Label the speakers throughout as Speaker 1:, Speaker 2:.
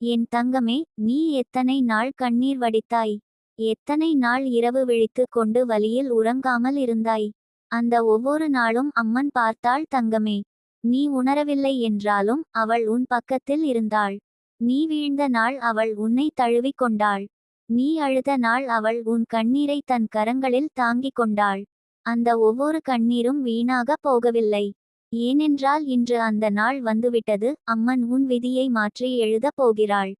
Speaker 1: என் தங்கமே நீ எத்தனை நாள் கண்ணீர் வடித்தாய்? எத்தனை நாள் இரவு விழித்து கொண்டு வலியில் உறங்காமல் இருந்தாய்? அந்த ஒவ்வொரு நாளும் அம்மன் பார்த்தாள் தங்கமே. நீ உணரவில்லை என்றாலும் அவள் உன் பக்கத்தில் இருந்தாள். நீ வீழ்ந்த நாள் அவள் உன்னை தழுவிக் கொண்டாள். நீ அழுத நாள் அவள் உன் கண்ணீரை தன் கரங்களில் தாங்கிக் கொண்டாள். அந்த ஒவ்வொரு கண்ணீரும் வீணாக போகவில்லை. ஏனென்றால் இன்று அந்த நாள் வந்துவிட்டது அம்மன் உன் விதியை மாற்றி எழுதப் போகிறாள்.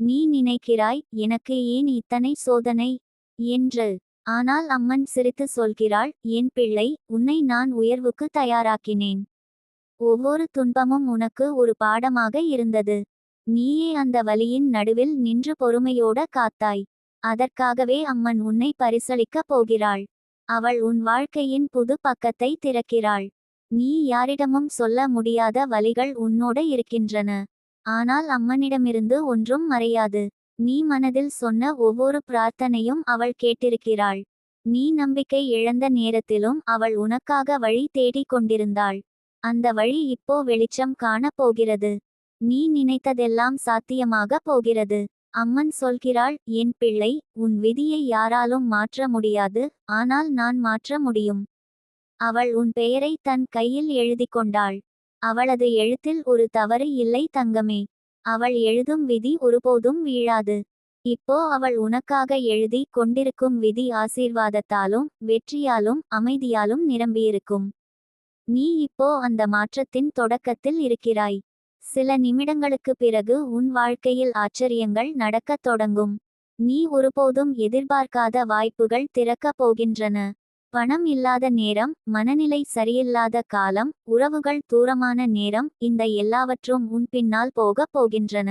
Speaker 1: நீ நினைக்கிறாய் எனக்கு ஏன் இத்தனை சோதனை? என்று. ஆனால் அம்மன் சிரித்து சொல்கிறாள் என் பிள்ளை உன்னை நான் உயர்வுக்கு தயாராக்கினேன். ஒவ்வொரு துன்பமும் உனக்கு ஒரு பாடமாக இருந்தது. நீயே அந்த வலியின் நடுவில் நின்று பொறுமையோட காத்தாய். அதற்காகவே அம்மன் உன்னை பரிசளிக்கப் போகிறாள். அவள் உன் வாழ்க்கையின் புது பக்கத்தை திறக்கிறாள். நீ யாரிடமும் சொல்ல முடியாத வழிகள் உன்னோட இருக்கின்றன. ஆனால் அம்மனிடமிருந்து ஒன்றும் மறையாது. நீ மனதில் சொன்ன ஒவ்வொரு பிரார்த்தனையும் அவள் கேட்டிருக்கிறாள். நீ நம்பிக்கை இழந்த நேரத்திலும் அவள் உனக்காக வழி தேடிக் கொண்டிருந்தாள். அந்த வழி இப்போ வெளிச்சம் காணப் போகிறது. நீ நினைத்ததெல்லாம் சாத்தியமாக போகிறது. அம்மன் சொல்கிறாள் என் பிள்ளை உன் விதியை யாராலும் மாற்ற முடியாது. ஆனால் நான் மாற்ற முடியும். அவள் உன் பெயரை தன் கையில் எழுதிக் கொண்டாள். அவளது எழுத்தில் ஒரு தவறு இல்லை தங்கமே. அவள் எழுதும் விதி ஒருபோதும் வீழாது. இப்போ அவள் உனக்காக எழுதி கொண்டிருக்கும் விதி ஆசீர்வாதத்தாலும் வெற்றியாலும் அமைதியாலும் நிரம்பியிருக்கும். நீ இப்போ அந்த மாற்றத்தின் தொடக்கத்தில் இருக்கிறாய். சில நிமிடங்களுக்கு பிறகு உன் வாழ்க்கையில் ஆச்சரியங்கள் நடக்கத் தொடங்கும். நீ ஒருபோதும் எதிர்பார்க்காத வாய்ப்புகள் திறக்கப் போகின்றன. பணம் இல்லாத நேரம் மனநிலை சரியில்லாத காலம் உறவுகள் தூரமான நேரம் இந்த எல்லாவற்றும் உன் பின்னால் போகப் போகின்றன.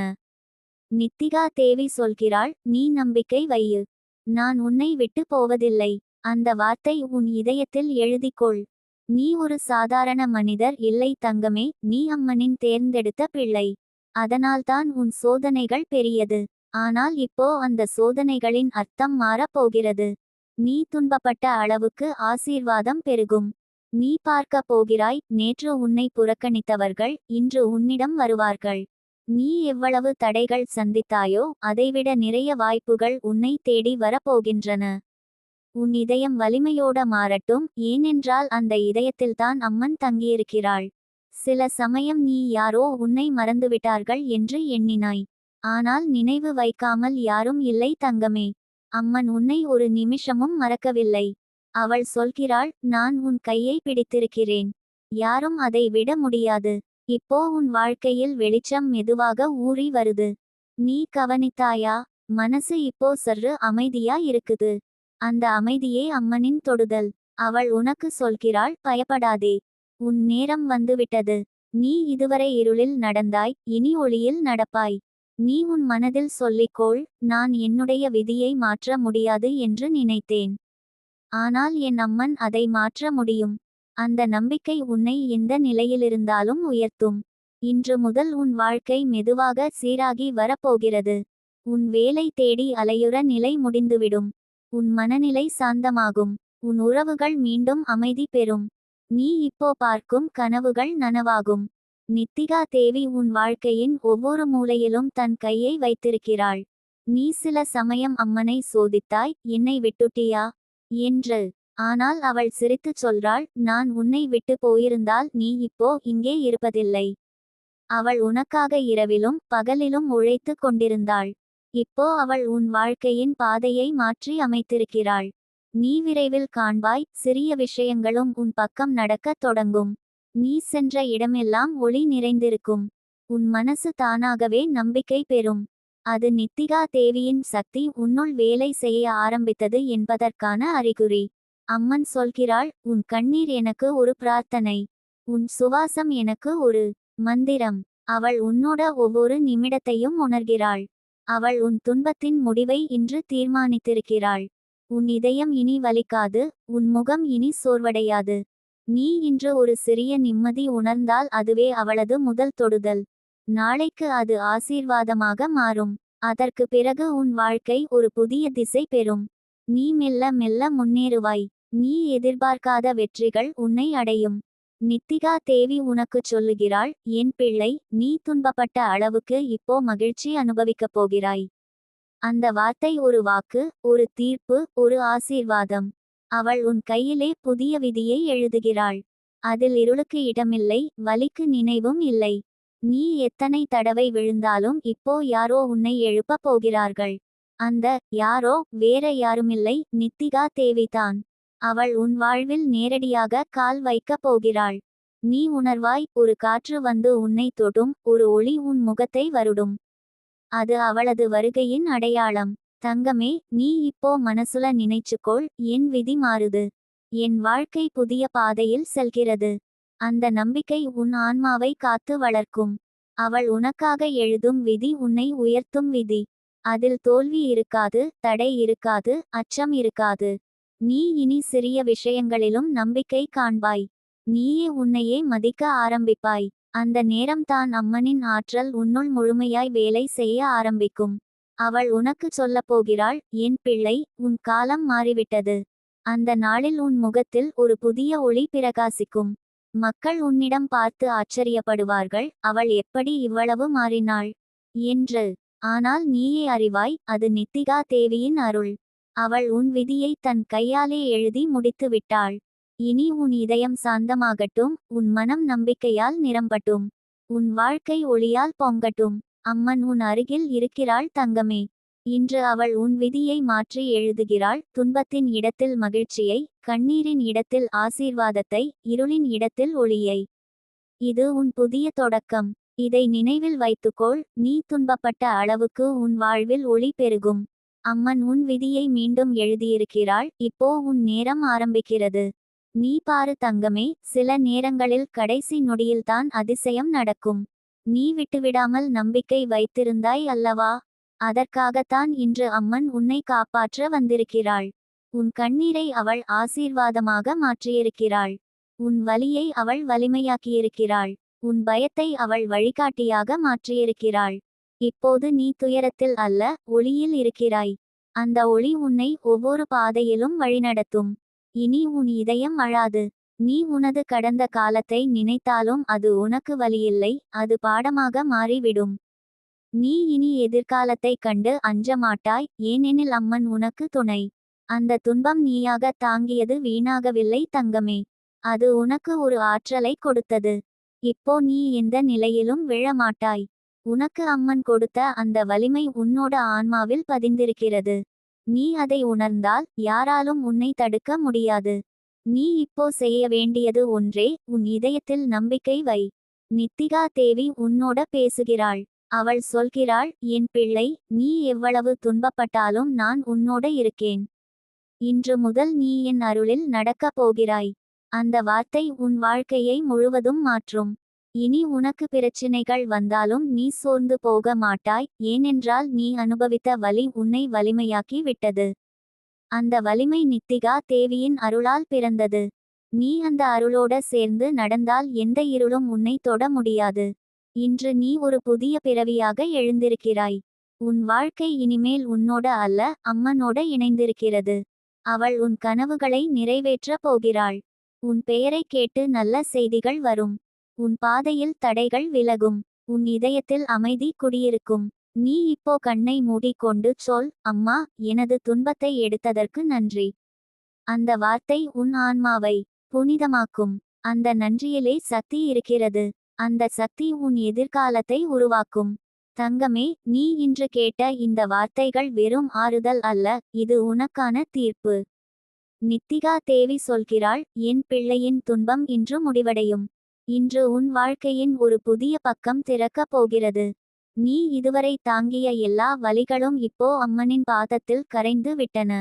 Speaker 1: நித்திகா தேவி சொல்கிறாள் நீ நம்பிக்கை வையு. நான் உன்னை விட்டு போவதில்லை. அந்த வார்த்தை உன் இதயத்தில் எழுதிக்கொள். நீ ஒரு சாதாரண மனிதர் இல்லை தங்கமே நீ அம்மனின் தேர்ந்தெடுத்த பிள்ளை. அதனால்தான் உன் சோதனைகள் பெரியது. ஆனால் இப்போ அந்த சோதனைகளின் அர்த்தம் மாறப் போகிறது. நீ துன்பப்பட்ட அளவுக்கு ஆசீர்வாதம் பெருகும். நீ பார்க்க போகிறாய் நேற்று உன்னை புறக்கணித்தவர்கள் இன்று உன்னிடம் வருவார்கள். நீ எவ்வளவு தடைகள் சந்தித்தாயோ அதைவிட நிறைய வாய்ப்புகள் உன்னை தேடி வரப்போகின்றன. உன் இதயம் வலிமையோட மாறட்டும் ஏனென்றால் அந்த இதயத்தில்தான் அம்மன் தங்கியிருக்கிறாள். சில சமயம் நீ யாரோ உன்னை மறந்துவிட்டார்கள் என்று எண்ணினாய். ஆனால் நினைவு வைக்காமல் யாரும் இல்லை தங்கமே. அம்மன் உன்னை ஒரு நிமிஷமும் மறக்கவில்லை. அவள் சொல்கிறாள் நான் உன் கையை பிடித்திருக்கிறேன். யாரும் அதை விட முடியாது. இப்போ உன் வாழ்க்கையில் வெளிச்சம் மெதுவாக ஊறி வருது. நீ கவனித்தாயா? மனசு இப்போ சற்று அமைதியா இருக்குது. அந்த அமைதியே அம்மனின் தொடுதல். அவள் உனக்கு சொல்கிறாள் பயப்படாதே. உன் நேரம் வந்துவிட்டது. நீ இதுவரை இருளில் நடந்தாய் இனி ஒளியில் நடப்பாய். நீ உன் மனதில் சொல்லிக்கோள் நான் என்னுடைய விதியை மாற்ற முடியாது என்று நினைத்தேன். ஆனால் என் அம்மன் அதை மாற்ற முடியும். அந்த நம்பிக்கை உன்னை எந்த நிலையிலிருந்தாலும் உயர்த்தும். இன்று முதல் உன் வாழ்க்கை மெதுவாக சீராகி வரப்போகிறது. உன் வேலை தேடி அலையுற நிலை முடிந்துவிடும். உன் மனநிலை சாந்தமாகும். உன் உறவுகள் மீண்டும் அமைதி பெறும். நீ இப்போ பார்க்கும் கனவுகள் நனவாகும். நித்திகா தேவி உன் வாழ்க்கையின் ஒவ்வொரு மூலையிலும் தன் கையை வைத்திருக்கிறாள். நீ சில சமயம் அம்மனை சோதித்தாய் என்னை விட்டுட்டியா என்று. ஆனால் அவள் சிரித்துச் சொல்றாள் நான் உன்னை விட்டு போயிருந்தால் நீ இப்போ இங்கே இருப்பதில்லை. அவள் உனக்காக இரவிலும் பகலிலும் உழைத்து கொண்டிருந்தாள். இப்போ அவள் உன் வாழ்க்கையின் பாதையை மாற்றி அமைத்திருக்கிறாள். நீ விரைவில் காண்பாய் சிறிய விஷயங்களும் உன் பக்கம் நடக்கத் தொடங்கும். நீ சென்ற இடமெல்லாம் ஒளி நிறைந்திருக்கும். உன் மனசு தானாகவே நம்பிக்கை பெறும். அது நித்திகா தேவியின் சக்தி உன்னுள் வேலை செய்ய ஆரம்பித்தது என்பதற்கான அறிகுறி. அம்மன் சொல்கிறாள் உன் கண்ணீர் எனக்கு ஒரு பிரார்த்தனை. உன் சுவாசம் எனக்கு ஒரு மந்திரம். அவள் உன்னோட ஒவ்வொரு நிமிடத்தையும் உணர்கிறாள். அவள் உன் துன்பத்தின் முடிவை இன்று தீர்மானித்திருக்கிறாள். உன் இதயம் இனி வலிக்காது உன் முகம் இனி சோர்வடையாது. நீ இன்று ஒரு சிறிய நிம்மதி உணர்ந்தால் அதுவே அவளது முதல் தொடுதல். நாளைக்கு அது ஆசீர்வாதமாக மாறும். அதற்கு பிறகு உன் வாழ்க்கை ஒரு புதிய திசை பெறும். நீ மெல்ல மெல்ல முன்னேறுவாய். நீ எதிர்பார்க்காத வெற்றிகள் உன்னை அடையும். நித்திகா தேவி உனக்குச் சொல்லுகிறாள் என் பிள்ளை நீ துன்பப்பட்ட அளவுக்கு இப்போ மகிழ்ச்சி அனுபவிக்கப் போகிறாய் அந்த வார்த்தை ஒரு வாக்கு ஒரு தீர்ப்பு ஒரு ஆசீர்வாதம். அவள் உன் கையிலே புதிய விதியை எழுதுகிறாள். அதில் இருளுக்கு இடமில்லை வலிக்கு நினைவும் இல்லை. நீ எத்தனை தடவை விழுந்தாலும் இப்போ யாரோ உன்னை எழுப்பப் போகிறார்கள். அந்த யாரோ வேற யாருமில்லை நித்திகா தேவிதான். அவள் உன் வாழ்வில் நேரடியாக கால் வைக்கப் போகிறாள். நீ உணர்வாய் ஒரு காற்று வந்து உன்னை தொடும் ஒரு ஒளி உன் முகத்தை வருடும். அது அவளது வருகையின் அடையாளம். தங்கமே நீ இப்போ மனசுல நினைச்சுக்கோள் என் விதி மாறுது. என் வாழ்க்கை புதிய பாதையில் செல்கிறது. அந்த நம்பிக்கை உன் ஆன்மாவை காத்து வளர்க்கும். அவள் உனக்காக எழுதும் விதி உன்னை உயர்த்தும் விதி. அதில் தோல்வி இருக்காது தடை இருக்காது அச்சம் இருக்காது. நீ இனி சிறிய விஷயங்களிலும் நம்பிக்கை காண்பாய். நீயே உன்னையே மதிக்க ஆரம்பிப்பாய். அந்த நேரம்தான் அம்மனின் ஆற்றல் உன்னுள் முழுமையாய் வேலை செய்ய ஆரம்பிக்கும். அவள் உனக்கு சொல்லப் போகிறாள் என் பிள்ளை உன் காலம் மாறிவிட்டது. அந்த நாளில் உன் முகத்தில் ஒரு புதிய ஒளி பிரகாசிக்கும். மக்கள் உன்னிடம் பார்த்து ஆச்சரியப்படுவார்கள் அவள் எப்படி இவ்வளவு மாறினாள்? என்று. ஆனால் நீயே அறிவாய் அது நித்திகா தேவியின் அருள். அவள் உன் விதியை தன் கையாலே எழுதி முடித்து விட்டாள். இனி உன் இதயம் சாந்தமாகட்டும் உன் மனம் நம்பிக்கையால் நிரம்பட்டும். உன் வாழ்க்கை ஒளியால் பொங்கட்டும். அம்மன் உன் அருகில் இருக்கிறாள் தங்கமே. இன்று அவள் உன் விதியை மாற்றி எழுதுகிறாள். துன்பத்தின் இடத்தில் மகிழ்ச்சியை கண்ணீரின் இடத்தில் ஆசீர்வாதத்தை இருளின் இடத்தில் ஒளியை. இது உன் புதிய தொடக்கம். இதை நினைவில் வைத்துக்கொள். நீ துன்பப்பட்ட அளவுக்கு உன் வாழ்வில் ஒளி பெருகும். அம்மன் உன் விதியை மீண்டும் எழுதியிருக்கிறாள். இப்போ உன் நேரம் ஆரம்பிக்கிறது. நீ பாரு தங்கமே சில நேரங்களில் கடைசி நொடியில்தான் அதிசயம் நடக்கும். நீ விட்டுவிடாமல் நம்பிக்கை வைத்திருந்தாய் அல்லவா? அதற்காகத்தான் இன்று அம்மன் உன்னை காப்பாற்ற வந்திருக்கிறாள். உன் கண்ணீரை அவள் ஆசீர்வாதமாக மாற்றியிருக்கிறாள். உன் வலியை அவள் வலிமையாக்கியிருக்கிறாள். உன் பயத்தை அவள் வழிகாட்டியாக மாற்றியிருக்கிறாள். இப்போது நீ துயரத்தில் அல்ல ஒளியில் இருக்கிறாய். அந்த ஒளி உன்னை ஒவ்வொரு பாதையிலும் வழிநடத்தும். இனி உன் இதயம் அழாது. நீ உனது கடந்த காலத்தை நினைத்தாலும் அது உனக்கு வலியில்லை அது பாடமாக மாறிவிடும். நீ இனி எதிர்காலத்தை கண்டு அஞ்ச மாட்டாய் ஏனெனில் அம்மன் உனக்கு துணை. அந்த துன்பம் நீயாக தாங்கியது வீணாகவில்லை தங்கமே. அது உனக்கு ஒரு ஆற்றலை கொடுத்தது. இப்போ நீ எந்த நிலையிலும் விழமாட்டாய். உனக்கு அம்மன் கொடுத்த அந்த வலிமை உன்னோட ஆன்மாவில் பதிந்திருக்கிறது. நீ அதை உணர்ந்தால் யாராலும் உன்னை தடுக்க முடியாது. நீ இப்போ செய்ய வேண்டியது ஒன்றே உன் இதயத்தில் நம்பிக்கை வை. நித்திகா தேவி உன்னோட பேசுகிறாள். அவள் சொல்கிறாள் என் பிள்ளை நீ எவ்வளவு துன்பப்பட்டாலும் நான் உன்னோட இருக்கேன். இன்று முதல் நீ என் அருளில் நடக்கப் போகிறாய். அந்த வார்த்தை உன் வாழ்க்கையை முழுவதும் மாற்றும். இனி உனக்கு பிரச்சினைகள் வந்தாலும் நீ சோர்ந்து போக மாட்டாய். ஏனென்றால் நீ அனுபவித்த வலி உன்னை வலிமையாக்கி விட்டது. அந்த வலிமை நித்திகா தேவியின் அருளால் பிறந்தது. நீ அந்த அருளோட சேர்ந்து நடந்தால் எந்த இருளும் உன்னை தொட முடியாது. இன்று நீ ஒரு புதிய பிறவியாக எழுந்திருக்கிறாய். உன் வாழ்க்கை இனிமேல் உன்னோட அல்ல அம்மனோட இணைந்திருக்கிறது. அவள் உன் கனவுகளை நிறைவேற்றப் போகிறாள். உன் பெயரை கேட்டு நல்ல செய்திகள் வரும். உன் பாதையில் தடைகள் விலகும். உன் இதயத்தில் அமைதி குடியிருக்கும். நீ இப்போ கண்ணை மூடிக்கொண்டு சொல் அம்மா எனது துன்பத்தை எடுத்ததற்கு நன்றி. அந்த வார்த்தை உன் ஆன்மாவை புனிதமாக்கும். அந்த நன்றியிலே சக்தி இருக்கிறது. அந்த சக்தி உன் எதிர்காலத்தை உருவாக்கும். தங்கமே நீ இன்று கேட்ட இந்த வார்த்தைகள் வெறும் ஆறுதல் அல்ல இது உனக்கான தீர்ப்பு. நித்திகா தேவி சொல்கிறாள் என் பிள்ளையின் துன்பம் இன்று முடிவடையும். இன்று உன் வாழ்க்கையின் ஒரு புதிய பக்கம் திறக்கப் போகிறது. நீ இதுவரை தாங்கிய எல்லா வலிகளும் இப்போ அம்மனின் பாதத்தில் கரைந்து விட்டன.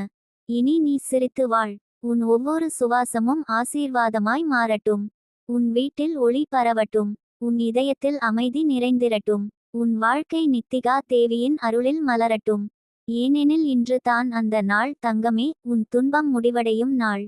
Speaker 1: இனி நீ சிரித்து வாழ். உன் ஒவ்வொரு சுவாசமும் ஆசீர்வாதமாய் மாறட்டும். உன் வீட்டில் ஒளி பரவட்டும். உன் இதயத்தில் அமைதி நிறைந்திரட்டும். உன் வாழ்க்கை நித்திகா தேவியின் அருளில் மலரட்டும். ஏனெனில் இன்று தான் அந்த நாள் தங்கமே. உன் துன்பம் முடிவடையும் நாள்.